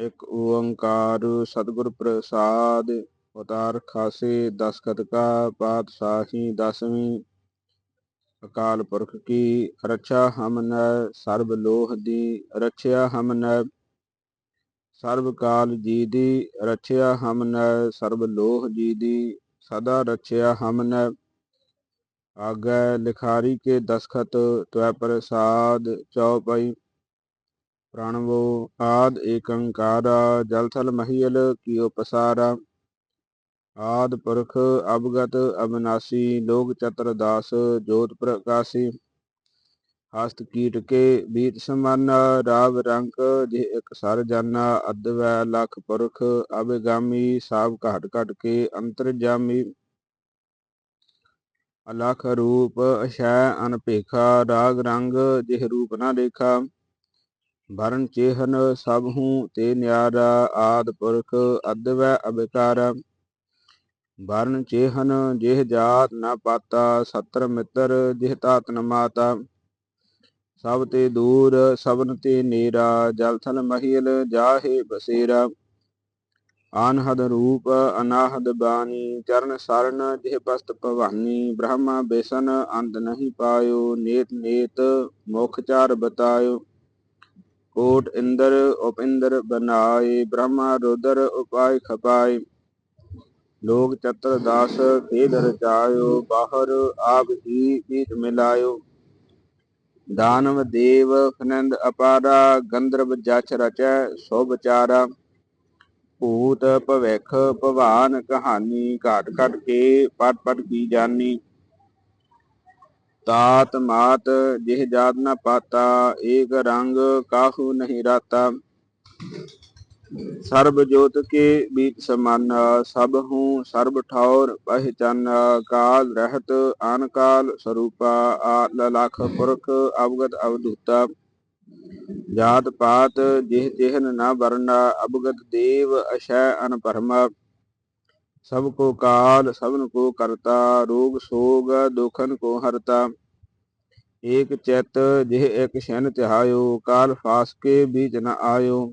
ਇੱਕ ਓੰਕਾਰ ਸਤਿਗੁਰ ਪ੍ਰਸਾਦ, ਅਵਤਾਰ ਖਾਸੇ ਦਸਖਤ ਕਾ ਪਾਤਸ਼ਾਹੀ, ਦਸਵੀਂ ਅਕਾਲ ਪੁਰਖ ਕੀ ਰੱਛਾ ਹਮਨੈ ਸਰਬ ਲੋਹ ਦੀ ਰੱਛਿਆ ਹਮਨੈ ਸਰਬ ਕਾਲ ਜੀ ਦੀ ਰੱਛਿਆ ਹਮਨੈ ਸਰਬ ਲੋਹ ਜੀ ਦੀ, ਸਦਾ ਰੱਛਿਆ ਹਮਨੈ ਆਗੈ ਲਿਖਾਰੀ ਕੇ ਦਸਖਤ, ਤਵੈ ਪ੍ਰਸਾਦ ਚਉਪਈ ਪ੍ਰਣਵੋ ਆਦ ਏਕੰਕਾਰਾ ਜਲ ਥਲ ਮਹੀਲ ਕੀਓ ਪਸਾਰਾ। ਆਦ ਪੁਰਖ ਅਵਗਤ ਅਬਨਾਸੀ ਲੋਕ ਚਤਰ ਦਾਸ ਜੋਤ ਪ੍ਰਕਾਸੀ। ਹਸਤ ਕੀਟ ਕੇ ਬੀਤ ਸਮਨ, ਰਾਵ ਰੰਕ ਜੇ ਇਕ ਸਰ ਜਾਨਾ ਅਦਵੈ ਲਖ ਪੁਰਖ ਅਬਗਾਮੀ ਸਾਬ ਘਟ ਘਟ ਕੇ ਅੰਤਰ ਜਾਮੀ। ਅਲਖ ਰੂਪ ਅਸ਼ੈ ਅਨਪੇਖਾ ਰਾਗ ਰੰਗ ਜਿਹ ਰੂਪ ਨਾ ਦੇਖਾ। ਵਰਨ ਚੇਹਨ ਸਭ ਹੂੰ ਤੇ ਨਿਆਰਾ ਆਦ ਪੁਰਖ ਅਦਵੈ ਅਬਿਕਾਰ ਵਰਨ ਚੇਹਨ ਜਿਹ ਜਾਤ ਨਾ ਪਾਤਾ, ਸਤਰ ਮਿੱਤਰ ਜਿਹ ਤਾਤ ਨ ਮਾਤਾ। ਸਭ ਤੇ ਦੂਰ ਸਭਨ ਤੇ ਨੇਰਾ, ਜਲ ਥਲ ਮਹੀਲ ਜਾਹੇ ਬਸੇਰਾ। ਆਨਹਦ ਰੂਪ ਅਨਾਹਦ ਬਾਣੀ, ਚਰਨ ਸਰਨ ਜਿਹ ਬਸਤ ਭਵਾਨੀ। ਬ੍ਰਹਮਾ ਬੇਸਨ ਅੰਦ ਨਹੀਂ ਪਾਇਓ ਨੇਤ ਨੇਤ ਮੁਖ ਚਾਰ ਬਤਾਇਓ। ਕੋਟ ਇੰਦਰ ਉਪਿੰਦਰ ਬਨਾਏ ਬ੍ਰਹਮਾ ਰੁਦਰ ਉਪਾਇ ਖਪਾਏ ਲੋਕ ਚਤਰ ਦਾਸ ਖੇਦ ਰਚਾਇਓ, ਬਾਹਰ ਆਪ ਹੀ ਬੀਤ ਮਿਲਾਇਓ। ਦਾਨਵ ਦੇਵ ਫਨੰਦ ਅਪਾਰਾ, ਗੰਧਰਵ ਜਛ ਰਚੈ ਸੋ ਵਿਚਾਰਾ ਭੂਤ ਭਵਿਖ ਭਵਾਨ ਕਹਾਣੀ, ਘਾਟ ਘਟ ਕੇ ਪਟ ਪਟ ਕੀ ਜਾਨੀ। ਤਾਤ ਮਾਤ ਜਿਹ ਜਾਤ ਨ ਪਾਤਾ, ਏਕ ਰੰਗ ਕਾਹੂ ਨਹੀਂ ਰਾਤਾ। ਸਰਬ ਜੋਤ ਕੇ ਬੀਤ ਸਮਾਨਾ, ਸਭ ਹੂੰ ਸਰਬ ਠੌਰ ਪਹਿਚਾਨ। ਕਾਲ ਰਹਿਤ ਆਨ ਕਾਲ ਸਰੂਪਾ ਆ ਲਲਖ ਪੁਰਖ ਅਵਗਤ ਅਵਧੂਤਾ। ਜਾਤ ਪਾਤ ਜਿਹ ਜਿਹਨ ਨਾ ਵਰਨਾ, ਅਵਗਤ ਦੇਵ ਅਸ਼ੈ ਅਨਪਰਮਾ ਸਭ ਕੋ ਕਾਲ, ਸਭਨ ਕੋ ਕਰਤਾ, ਰੋਗ ਸੋਗ ਦੁਖਨ ਕੋ ਹਰਤਾ। ਏਕ ਚੈਤ ਜਿਹ ਇਕ ਛਨ ਤਿਹਾਇਓ ਕਾਲ ਫਾਸਕੇ ਬੀਚ ਨ ਆਇਓ।